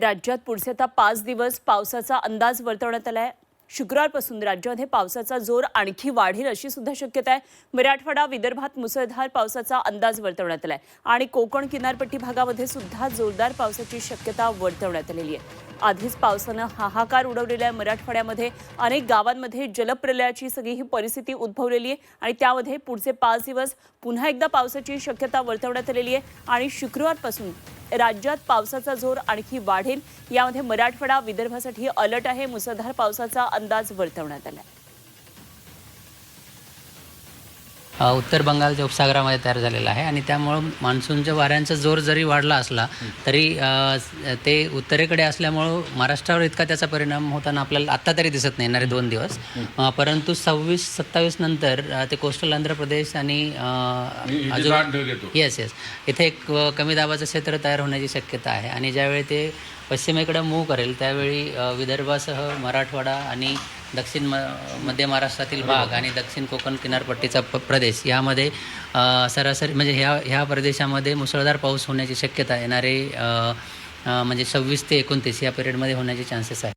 राज्यात पुढचे आता पाच दिवस पावसाचा अंदाज वर्तवण्यात आला आहे शुक्रवारपासून राज्यामध्ये पावसाचा जोर आणखी वाढेल अशी सुद्धा शक्यता आहे. मराठवाडा विदर्भात मुसळधार पावसाचा अंदाज वर्तवण्यात आला आहे आणि कोकण किनारपट्टी भागामध्ये सुद्धा जोरदार पावसाची शक्यता वर्तवण्यात आलेली आहे. आधीच पावसानं हाहाकार उडवलेल्या मराठवाड्यामध्ये अनेक गावांमध्ये जलप्रलयाची सगळी ही परिस्थिती उद्भवलेली आहे आणि त्यामध्ये पुढचे पाच दिवस पुन्हा एकदा पावसाची शक्यता वर्तवण्यात आलेली आहे. आणि शुक्रवारपासून राज्यात पावसाचा जोर आणखी वाढेल. यामध्ये मराठवाडा विदर्भासाठी अलर्ट आहे. मुसळधार पावसाचा अंदाज वर्तवण्यात आला आहे उत्तर बंगालच्या उपसागरामध्ये तयार झालेला आहे. आणि त्यामुळं मान्सूनच्या वाऱ्यांचा जोर जरी वाढला असला तरी ते उत्तरेकडे असल्यामुळं महाराष्ट्रावर इतका त्याचा परिणाम होताना आपल्याला आत्ता तरी दिसत नाही येणारे दोन दिवस. परंतु सव्वीस सत्तावीस नंतर ते कोस्टल आंध्र प्रदेश आणि येस येस इथे एक कमी दाबाचं क्षेत्र तयार होण्याची शक्यता आहे. आणि ज्यावेळी ते पश्चिमेकडे मूव्ह करेल त्यावेळी विदर्भासह मराठवाडा आणि दक्षिण म मध्य महाराष्ट्रातील भाग आणि दक्षिण कोकण किनारपट्टीचा प प्रदेश. यामध्ये सरासरी म्हणजे ह्या ह्या प्रदेशामध्ये मुसळधार पाऊस होण्याची शक्यता येणारे म्हणजे सव्वीस ते एकोणतीस या पिरियडमध्ये होण्याचे चान्सेस आहे